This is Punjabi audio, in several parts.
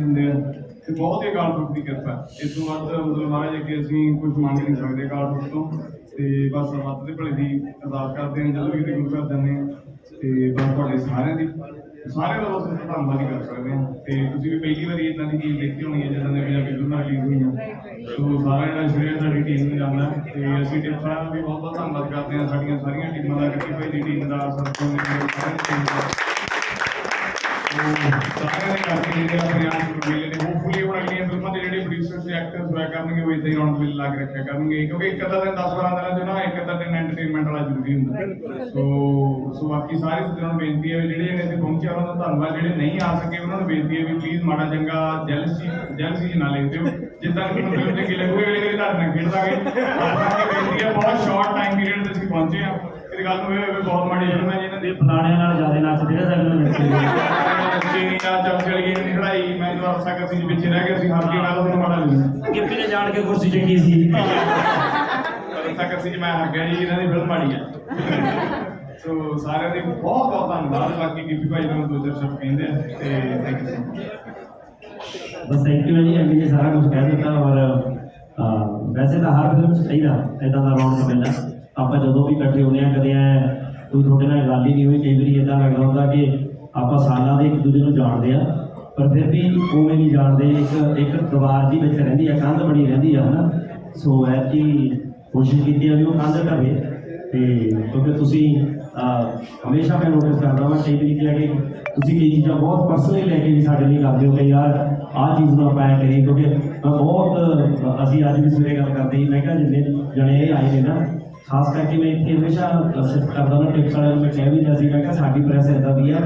ਹੁੰਦੇ ਆ। ਤੇ ਬਹੁਤ ਹੀ ਅਕਾਲ ਪੁਰਖ ਦੀ ਕਿਰਪਾ ਇਸ ਤੋਂ ਵੱਧ ਮਤਲਬ ਮਹਾਰਾਜ ਅੱਗੇ ਅਸੀਂ ਕੁਝ ਮੰਗ ਨਹੀਂ ਸਕਦੇ ਅਕਾਲ ਪੁਰਖ ਤੋਂ। ਤੇ ਬਸ ਮੱਤ ਦੇ ਭਲੇ ਦੀ ਅਰਦਾਸ ਕਰਦੇ ਹਾਂ। ਜਦੋਂ ਵੀ ਕਿਤੇ ਗੁਰੂ ਘਰ ਜਾਂਦੇ ਹਾਂ, ਤੇ ਬਸ ਤੁਹਾਡੇ ਸਾਰਿਆਂ ਦੀ ਸਾਰਿਆਂ ਦਾ ਬਸ ਧੰਨਵਾਦ ਹੀ ਕਰ ਸਕਦੇ ਹਾਂ। ਤੇ ਤੁਸੀਂ ਵੀ ਪਹਿਲੀ ਵਾਰੀ ਇਦਾਂ ਦੀ ਚੀਜ਼ ਦੇਖੀ ਹੋਣੀ ਹੈ, ਜਦੋਂ ਦੇ ਪੰਜਾਬੀ ਫਿਲਮਾਂ ਰਿਲੀਜ਼ ਹੋਈਆਂ। ਸੋ ਸਾਰਾ ਜਿਹੜਾ ਸ਼੍ਰੇਆ ਸਾਡੀ ਟੀਮ ਨੂੰ ਜਾਂਦਾ ਹੈ ਤੇ ਅਸੀਂ ਟੀਮਾਂ ਦਾ ਵੀ ਬਹੁਤ ਬਹੁਤ ਧੰਨਵਾਦ ਕਰਦੇ ਹਾਂ। ਸਾਡੀਆਂ ਸਾਰੀਆਂ ਟੀਮਾਂ ਦਾ ਕਿਉਂਕਿ ਭਾਈ ਦੀ ਟੀਮ ਦਾ ਸਰਪੰਚ ਨੇ ਸਾਰੀ ਟੀਮ ਦਾ। ਸਾਰਿਆਂ ਨੇ ਕਰਕੇ ਜਿਹੜੇ ਆਪਣੇ ਆਪ ਨੂੰ ਮਿਲੇ ਨੇ ਹੋਪਫੁਲੀ ਹੁਣ ਅਗਲੀਆਂ ਫਿਲਮਾਂ ਦੇ ਜਿਹੜੇ ਪ੍ਰੋਡਿਊਸਰਸ ਤੇ ਐਕਟਰਸ ਹੋਇਆ ਕਰਨਗੇ ਉਹ ਇਦਾਂ ਹੀ ਰੌਣਕ ਮੇਲਾ ਲਾ ਕੇ ਰੱਖਿਆ ਕਰਨਗੇ ਕਿਉਂਕਿ ਇੱਕ ਅੱਧਾ ਦਿਨ 10 12 ਦਿਨਾਂ ਚ ਨਾ ਇੱਕ ਅੱਧਾ ਦਿਨ ਐਂਟਰਟੇਨਮੈਂਟ ਵਾਲਾ ਜ਼ਰੂਰੀ ਹੁੰਦਾ ਸੋ ਸੋ ਬਾਕੀ ਸਾਰੇ ਸੱਜਣਾਂ ਨੂੰ ਬੇਨਤੀ ਹੈ ਵੀ ਜਿਹੜੇ ਜਣੇ ਇੱਥੇ ਪਹੁੰਚੇ ਆ, ਉਹਨਾਂ ਦਾ ਧੰਨਵਾਦ ਜਿਹੜੇ ਨਹੀਂ ਆ ਸਕੇ ਉਹਨਾਂ ਨੂੰ ਬੇਨਤੀ ਹੈ ਵੀ ਪਲੀਜ਼ ਮਾੜਾ ਚੰਗਾ ਜੈਲਸੀ ਜੈਲਸੀ ਨਾ ਲੈਂਦੇ ਹੋ ਜਿੱਦਾਂ ਕਿ ਤੁਹਾਨੂੰ ਫਿਲਮ ਚੰਗੀ ਲੱਗੂਗੀ ਅਗਲੇ ਕਦੇ ਤੁਹਾਡੇ ਨਾਲ ਖੇਡ ਦਾਂਗੇ ਬਾਕੀ ਬੇਨਤੀ ਹੈ ਬਹੁਤ ਸ਼ਾਰਟ ਟਾਈਮ ਪੀਰੀਅਡ ਤੇ ਅਸੀਂ ਪਹੁੰਚੇ ਆ ਇਹ ਗੱਲ ਨੂੰ ਇਹ ਹੋਵੇ ਬਹੁਤ ਮਾੜੀ ਫਿਲਮ ਹੈ ਜਿਹਨਾਂ ਦੀ ਤੇ ਫਲਾਣਿਆਂ ਨਾਲ ਜ਼ਿਆਦਾ ਨੱਚਦੇ ਆ ਸਾਡੇ ਨਾਲ ਨੱਚਦੇ ਚੱਲ ਚਲ ਗਈ ਨਹੀਂ ਖੜਾਈ। ਮੈਂ ਤਾਂ ਅਰਸਾ ਸੀ ਪਿੱਛੇ ਰਹਿ ਗਿਆ ਸੀ ਹਰ ਕੇ ਨਾਲ ਉਹਨੂੰ ਮਾੜਾ ਨਹੀਂ ਗਿੱਪੀ ਨੇ ਜਾਣ ਕੇ ਕੁਰਸੀ ਚੱਕੀ ਸੀ। ਅਰਸਾ ਕਰਸੀ ਜੀ ਮੈਂ ਹੱਗ ਗਿਆ ਜੀ ਇਹਨਾਂ ਦੀ ਫਿਲਮ ਮਾੜੀ ਹੈ ਸੋ ਸਾਰਿਆਂ ਦੇ ਬਹੁਤ ਬਹੁਤ ਧੰਨਵਾਦ। ਬਾਕੀ ਕੀਪੀ ਭਾਈ ਨੂੰ ਦੋ ਚਾਰ ਸ਼ਬਦ ਕਹਿੰਦੇ ਆ ਤੇ ਥੈਂਕ ਯੂ ਸੋ ਬਸ ਥੈਂਕ ਯੂ ਜੀ ਐਮੀ ਸਾਰਾ ਕੁਝ ਕਹਿ ਦਿੱਤਾ ਔਰ ਵੈਸੇ ਤਾਂ ਹਰ ਫਿਲਮ 'ਚ ਚਾਹੀਦਾ ਇਦਾਂ ਦਾ ਰੌਣਕ ਮੇਲਾ ਆਪਾਂ ਜਦੋਂ ਵੀ ਇਕੱਠੇ ਹੁੰਦੇ ਆ ਕਦੇ ਐ ਕੋਈ ਤੁਹਾਡੇ ਨਾਲ ਗੱਲ ਹੀ ਨਹੀਂ ਹੋਈ ਕਈ ਵਾਰੀ ਇਦਾਂ ਲੱਗਦਾ ਹੁੰਦਾ ਕਿ ਆਪਾਂ ਸਾਲਾਂ ਦੇ ਇੱਕ ਦੂਜੇ ਨੂੰ ਜਾਣਦੇ ਆ, ਪਰ ਫਿਰ ਵੀ ਉਵੇਂ ਨਹੀਂ ਜਾਣਦੇ, ਇੱਕ ਇੱਕ ਦੀਵਾਰ ਜੀ ਵਿੱਚ ਰਹਿੰਦੀ ਆ, ਕੰਧ ਬਣੀ ਰਹਿੰਦੀ ਆ, ਹਨਾ? ਸੋ ਐ ਕਿ ਕੋਸ਼ਿਸ਼ ਕੀਤੀ ਆ ਵੀ ਉਹ ਕੰਧ ਢਵੇ ਤੇ ਕਿਉਂਕਿ ਤੁਸੀਂ ਹਮੇਸ਼ਾ ਮੈਂ ਨੋਟਿਸ ਕਰਦਾ ਹਾਂ ਕਈ ਵਾਰੀ ਕਿ ਕਿ ਤੁਸੀਂ ਕਈ ਚੀਜ਼ਾਂ ਬਹੁਤ ਪਰਸਨਲੀ ਲੈ ਕੇ ਵੀ ਸਾਡੇ ਲਈ ਕਰਦੇ ਹੋ ਕਿ ਯਾਰ, ਆਹ ਚੀਜ਼ ਨੂੰ ਆਪਾਂ ਐਂ ਕਰੀਏ, ਕਿਉਂਕਿ ਮੈਂ ਬਹੁਤ, ਅਸੀਂ ਅੱਜ ਵੀ ਸਵੇਰੇ ਗੱਲ ਕਰਦੇ ਸੀ, ਮੈਂ ਕਿਹਾ ਜਿੰਨੇ ਜਣੇ ਇਹ ਆਏ ਨੇ ਨਾ, ਖਾਸ ਕਰਕੇ ਮੈਂ ਇੱਥੇ ਹਮੇਸ਼ਾ ਸਿਫਤ ਕਰਦਾ ਹਾਂ ਟਿਪਸ ਵਾਲਿਆਂ ਨੂੰ ਮੈਂ ਕਹਿ ਵੀ ਰਿਹਾ ਸੀ, ਮੈਂ ਕਿਹਾ ਸਾਡੀ ਪ੍ਰੈਸ ਇਦਾਂ ਦੀ ਆ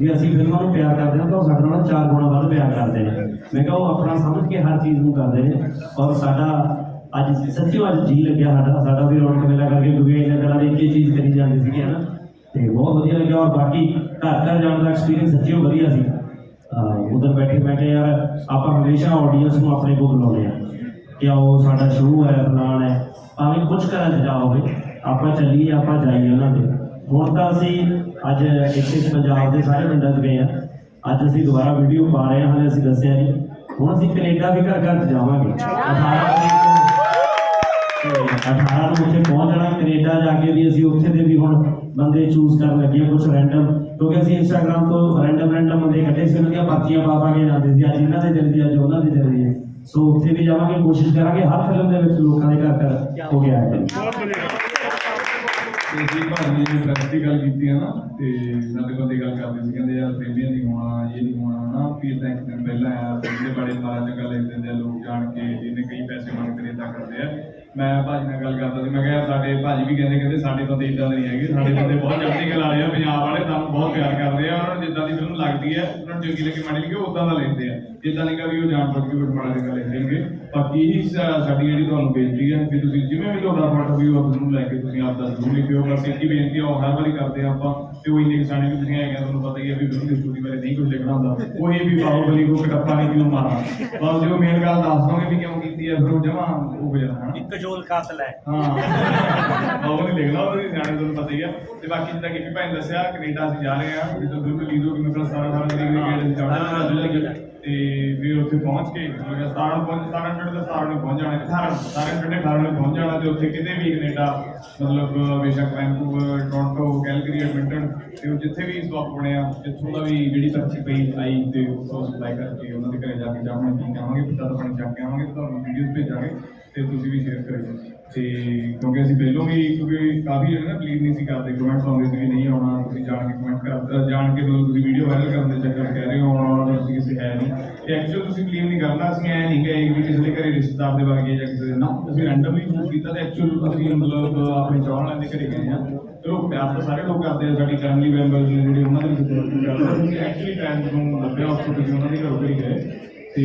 ਜੇ ਅਸੀਂ ਫਿਲਮਾਂ ਨੂੰ ਪਿਆਰ ਕਰਦੇ ਹਾਂ, ਤਾਂ ਉਹ ਸਾਡੇ ਨਾਲ ਚਾਰ ਗੁਣਾ ਵੱਧ ਪਿਆਰ ਕਰਦੇ ਨੇ। ਮੈਂ ਕਿਹਾ ਉਹ ਆਪਣਾ ਸਮਝ ਕੇ ਹਰ ਚੀਜ਼ ਨੂੰ ਕਰਦੇ ਨੇ। ਔਰ ਸਾਡਾ ਅੱਜ ਸੱਚੀ ਅੱਜ ਜੀ ਲੱਗਿਆ ਸਾਡਾ। ਸਾਡਾ ਵੀ ਰੌਣਕ ਮੇਲਾ ਕਰਕੇ ਕਿਉਂਕਿ ਇਹਨਾਂ ਦਿਨਾਂ ਦੀ ਇੱਕ ਹੀ ਚੀਜ਼ ਕਰੀ ਜਾਂਦੀ ਸੀਗੀ ਹਨਾ ਤੇ ਬਹੁਤ ਵਧੀਆ ਲੱਗਿਆ। ਔਰ ਬਾਕੀ ਘਰ ਘਰ ਜਾਣ ਦਾ ਐਕਸਪੀਰੀਅੰਸ ਸੱਚੀ ਉਹ ਵਧੀਆ ਸੀ। ਉਧਰ ਬੈਠੇ ਮੈਂ ਕਿਹਾ ਯਾਰ, ਆਪਾਂ ਹਮੇਸ਼ਾ ਆਡੀਅנס ਨੂੰ ਆਪਣੇ ਕੋਲ ਬੁਲਾਉਂਦੇ ਆ ਕਿ ਆਓ, ਸਾਡਾ ਸ਼ੋਅ ਹੈ, ਫਲਾਣ ਹੈ। ਭਾਵੇਂ ਕੁਝ ਕਰਨ ਚ ਜਾਓਗੇ ਆਪਾਂ ਚੱਲੀਏ, ਆਪਾਂ ਜਾਈਏ ਉਹਨਾਂ ਦੇ। ਹੁਣ ਤਾਂ ਅਸੀਂ ਅੱਜ ਇੱਥੇ ਪੰਜਾਬ ਦੇ ਸਾਰੇ ਪਿੰਡਾਂ 'ਚ ਗਏ ਆ। ਅੱਜ ਅਸੀਂ ਦੁਬਾਰਾ ਵੀਡੀਓ ਪਾ ਰਹੇ ਹਾਂ ਹਾਲੇ ਅਸੀਂ ਦੱਸਿਆ ਨਹੀਂ ਹੁਣ ਅਸੀਂ ਕੈਨੇਡਾ ਵੀ ਘਰ ਘਰ ਜਾਵਾਂਗੇ। 18 ਨੂੰ ਉੱਥੇ ਪਹੁੰਚ ਕੈਨੇਡਾ ਜਾ ਕੇ ਵੀ ਅਸੀਂ ਉੱਥੇ ਦੇ ਵੀ ਹੁਣ ਬੰਦੇ ਚੂਜ਼ ਕਰਨ ਲੱਗੇ ਕੁਝ ਰੈਂਡਮ ਕਿਉਂਕਿ ਅਸੀਂ ਇੰਸਟਾਗ੍ਰam ਤੋਂ ਰੈਂਡਮ ਰੈਂਡਮ ਬੰਦੇ ਕੱਢੇ ਸੀ, ਉਹਨਾਂ ਦੀਆਂ ਪਰਚੀਆਂ ਪਾ ਪਾ ਕੇ ਜਾਂਦੇ ਸੀ। ਅੱਜ ਇਹਨਾਂ ਦੇ ਦਿਲ ਅੱਜ ਉਹਨਾਂ ਦੇ ਦਿਲ ਦੀ ਸੋ ਉੱਥੇ ਵੀ ਜਾਵਾਂਗੇ, ਕੋਸ਼ਿਸ਼ ਕਰਾਂਗੇ ਹਰ ਫਿਲਮ ਦੇ ਵਿੱਚ ਲੋਕਾਂ ਦੇ ਘਰ ਘਰ ਹੋ ਗਿਆ ਹੈ ਤੇ ਜੀ ਭਾਜੀ ਨੇ ਪ੍ਰੈਸ ਦੀ ਗੱਲ ਕੀਤੀ ਹੈ ਨਾ, ਤੇ ਸਾਡੇ ਬੰਦੇ ਗੱਲ ਕਰਦੇ ਸੀ, ਕਹਿੰਦੇ ਯਾਰ ਪ੍ਰੇਮੀਆਂ ਨਹੀਂ ਹੋਣਾ, ਇਹ ਨਹੀਂ ਹੋਣਾ ਨਾ ਵੀ ਇਦਾਂ ਇੱਕ ਦਿਨ ਪਹਿਲਾਂ ਆ ਪਿਛਲੇ ਬੜੇ ਮਾਰਾ ਚੰਗਾ ਲੈ ਦਿੰਦੇ ਆ ਲੋਕ ਜਾਣ ਕੇ, ਜਿਹਨੇ ਕਈ ਪੈਸੇ ਮੰਗਦੇ ਨੇ ਇਦਾਂ ਕਰਦੇ ਆ। ਮੈਂ ਭਾਜੀ ਨਾਲ ਗੱਲ ਕਰਦਾ ਸੀ, ਮੈਂ ਕਿਹਾ ਸਾਡੇ ਭਾਜੀ ਵੀ ਕਹਿੰਦੇ ਕਹਿੰਦੇ ਸਾਡੇ ਬੰਦੇ ਇਦਾਂ ਦੇ ਨਹੀਂ ਹੈਗੇ, ਸਾਡੇ ਬੰਦੇ ਬਹੁਤ ਚੜ੍ਹਦੀ ਕਲਾ ਵਾਲੇ ਆ, ਪੰਜਾਬ ਵਾਲੇ ਸਾਨੂੰ ਬਹੁਤ ਪਿਆਰ ਕਰਦੇ ਆ, ਉਹਨਾਂ ਨੂੰ ਜਿੱਦਾਂ ਦੀ ਫਿਲਮ ਲੱਗਦੀ ਹੈ, ਉਹਨਾਂ ਨੂੰ ਚੰਗੀ ਲੱਗੇ, ਮਾੜੀ ਲੱਗੇ ਉਦਾਂ ਦਾ ਲੈਂਦੇ ਆ। ਇਦਾਂ ਨਹੀਂ ਕਿ ਵੀ ਉਹ ਜਾਣ ਬੁੱਝ ਕੇ ਕੁਝ ਮਾੜਾ ਚੰਗਾ ਲੈ ਲੈਣਗੇ ਬਾਕੀ ਇਹੀ ਸਾਡੀ ਜਿਹੜੀ ਤੁਹਾਨੂੰ ਬੇਨਤੀ ਹੈ ਕਿ ਤੁਸੀਂ ਜਿਵੇਂ ਵੀ ਤੁਹਾਡਾ ਪੁਆਇੰਟ ਵੀ ਉਹ ਨੂੰ ਲੈ ਕੇ ਤੁਸੀਂ ਆਪ ਦਾ ਜ਼ਰੂਰ ਬਸ ਇੱਕ ਹੀ ਬੇਨਤੀ ਆ ਹਰ ਵਾਰੀ ਕਰਦੇ ਆ ਆਪਾਂ ਤੇ ਉਹ ਇੰਨੇ ਕਿਸਾਨੇ ਵੀ ਤੁਸੀਂ ਹੈਗੇ ਆ, ਤੁਹਾਨੂੰ ਪਤਾ ਹੀ ਹੈ ਵੀ ਫਿਲਮ ਦੀ ਸਟੋਰੀ ਬਾਰੇ ਨਹੀਂ ਕੁਝ ਲਿਖਣਾ ਹੁੰਦਾ। ਉਹ ਇਹ ਵੀ ਬਾਹੂਬਲੀ ਕੋ ਕਟੱਪਾ ਨਹੀਂ ਕਿਉਂ ਮਾਰਾ ਬਸ ਜੋ ਮੇਨ ਗੱਲ ਦੱਸ ਦੋਗੇ ਵੀ ਕਿਉਂ ਕੀਤੀ ਹੈ ਫਿਰ ਉਹ ਜਮਾ ਉਹ ਹੋ ਜਾਣਾ ਹਨਾ? ਇੱਕ ਜੋਲ ਕਾਤਲ ਹੈ ਹਾਂ। ਉਹ ਨਹੀਂ ਲਿਖਣਾ ਉਹ ਜਾਣੇ ਤੁਹਾਨੂੰ ਪਤਾ ਹੀ ਹੈ ਤੇ ਬਾਕੀ ਜਿੱਦਾਂ ਕਿ ਭਾਈ ਨੇ ਦੱਸਿਆ ਕੈਨੇਡਾ ਅਸੀਂ ਜਾ ਰਹੇ ਹਾਂ ਜਦੋਂ ਬਿਲਕੁਲ ਲੀਜ਼ ਗਈ ਮਤਲਬ 17 ਸਾਲ ਦੀ ਗੇੜ ਅਸੀਂ ਜਾਣਾ ਤੇ ਫਿਰ ਉੱਥੇ ਪਹੁੰਚ ਕੇ ਮਤਲਬ 17 ਨੂੰ ਪਹੁੰਚ 17 ਮਿੰਟ ਦਾ 17 ਨੂੰ ਪਹੁੰਚ ਜਾਣਾ 18 17 ਮਿੰਟ 18 ਨੂੰ ਪਹੁੰਚ ਜਾਣਾ ਤੇ ਉੱਥੇ ਕਿਤੇ ਵੀ ਕੈਨੇਡਾ, ਮਤਲਬ ਬੇਸ਼ੱਕ ਵੈਨਕੂਵਰ, ਟੋਰਾਂਟੋ, ਕੈਲਗਰੀ, ਐਡਮਿੰਟਨ ਤੇ ਉਹ ਜਿੱਥੇ ਵੀ ਸਟਾਪ ਬਣਿਆ ਜਿੱਥੋਂ ਦਾ ਵੀ ਜਿਹੜੀ ਪਰਚੀ ਪਈ ਆਈ ਤੇ ਉਹ ਸਪਲਾਈ ਕਰਕੇ ਉਹਨਾਂ ਦੇ ਘਰੇ ਜਾ ਕੇ ਜਾਵਾਂਗੇ ਠੀਕ ਆਵਾਂਗੇ, ਪਤਾ ਪਾਣੀ ਚੱਕ ਕੇ ਆਵਾਂਗੇ, ਤੁਹਾਨੂੰ ਵੀਡੀਓਜ਼ ਭੇਜਾਂਗੇ ਤੇ ਤੁਸੀਂ ਵੀ ਸ਼ੇਅਰ ਕਰਿਓ। ਤੇ ਕਿਉਂਕਿ ਅਸੀਂ ਪਹਿਲੋਂ ਵੀ, ਕਿਉਂਕਿ ਕਾਫੀ ਜਿਹੜੇ ਨਾ ਬਲੀਵ ਨਹੀਂ ਸੀ ਕਰਦੇ ਕਮੈਂਟਸ ਆਉਂਦੇ ਸੀ ਵੀ ਨਹੀਂ ਆਉਣਾ, ਤੁਸੀਂ ਜਾਣ ਕੇ ਕਮੈਂਟ ਕਰ ਜਾਣ ਕੇ ਮਤਲਬ ਤੁਸੀਂ ਵੀਡੀਓ ਵਾਇਰਲ ਕਰਨ ਦੇ ਚੱਕਰ ਕਹਿ ਰਹੇ ਹੋ ਆਉਣਾ ਤੁਸੀਂ ਕਿਸੇ ਹੈ ਨਹੀਂ। ਤੇ ਐਕਚੁਅਲ ਤੁਸੀਂ ਬਲੀਵ ਨਹੀਂ ਕਰਨਾ, ਅਸੀਂ ਐ ਨਹੀਂ ਕਹੇ ਵੀ ਕਿਸੇ ਦੇ ਘਰੇ ਰਿਸ਼ਤੇਦਾਰ ਦੇ ਵਗ ਗਏ ਜਾਂ ਕਿਸੇ ਦੇ, ਨਾ, ਅਸੀਂ ਰੈਂਡਮਲੀ ਚੂਜ਼ ਕੀਤਾ ਤੇ ਐਕਚੁਅਲ ਅਸੀਂ ਮਤਲਬ ਆਪਣੇ ਚਾਹਣ ਵਾਲਿਆਂ ਦੇ ਘਰੇ ਗਏ ਆ ਚਲੋ, ਪਿਆਰ ਤਾਂ ਸਾਰੇ ਲੋਕ ਕਰਦੇ ਆ, ਸਾਡੀ ਫੈਮਿਲੀ ਮੈਂਬਰਸ ਨੇ ਜਿਹੜੇ ਉਹਨਾਂ ਦੇ ਵਿੱਚ ਕਰਦੇ ਆ ਐਕਚੁਅਲੀ ਟਾਈਮ ਨੂੰ ਲੱਭਿਆ ਉੱਥੋਂ ਤੁਸੀਂ ਉਹਨਾਂ ਦੇ ਘਰੋਂ ਹੀ ਗਏ। ਤੇ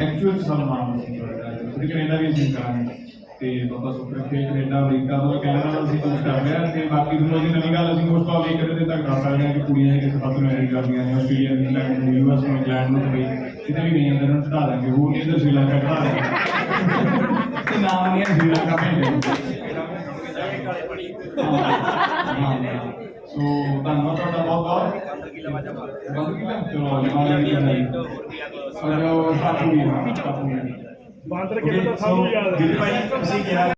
ਐਕਚੁਅਲ ਸਾਨੂੰ ਮਾਣ ਸੀ ਤੁਸੀਂ ਕੈਨੇਡਾ ਵੀ ਅਸੀਂ ਕਰਾਂਗੇ ਤੇ ਬਾਬਾ ਸੁਖਰ ਕੇ ਕੈਨੇਡਾ ਅਮਰੀਕਾ ਤੋਂ ਕੈਨੇਡਾ ਦਾ ਅਸੀਂ ਕੁਝ ਕਰ ਰਹੇ ਹਾਂ ਤੇ ਬਾਕੀ ਤੁਹਾਨੂੰ ਅਸੀਂ ਨਵੀਂ ਗੱਲ ਅਸੀਂ ਮੋਸਟ ਆਫ ਇੱਕ ਦੇ ਤੱਕ ਦੱਸ ਸਕਦੇ ਹਾਂ ਕਿ ਕੁੜੀਆਂ ਨੇ ਕਿਸੇ ਪਾਸੇ ਮੈਰਿਜ ਕਰਦੀਆਂ ਨੇ ਆਸਟ੍ਰੇਲੀਆ ਨਿਊਜ਼ੀਲੈਂਡ ਨੂੰ ਯੂਐਸ ਨੂੰ ਇੰਗਲੈਂਡ ਨੂੰ ਤੇ ਕਿਤੇ ਵੀ ਤਾਂ ਉਹਨਾਂ ਨੂੰ ਚੜਾ ਦਾਂਗੇ ਹੋਰ ਨਹੀਂ ਤਾਂ ਸ਼੍ਰੀਲੰਕਾ ਚੜਾ ਦਾਂਗੇ ਤੇ ਨਾਮ ਨਹੀਂ ਹੈ ਸ਼੍ਰੀਲੰਕਾ ਭੇਜੋ ਸੋ ਧੰਨਵਾਦ ਤੁਹਾਡਾ ਬਹੁਤ ਬਹੁਤ। ਬੰਦ ਕੀਤਾ ਚਲੋ ਸੋ ਜੋ ਸਾਥੀ ਵੀ ਸਾਥੀ ਬਾਂਦਰ ਕਿਲੇ ਤਾਂ ਸਭ ਨੂੰ ਯਾਦ ਹੈ ਭਾਈ ਅਸੀਂ ਕਿਹਾ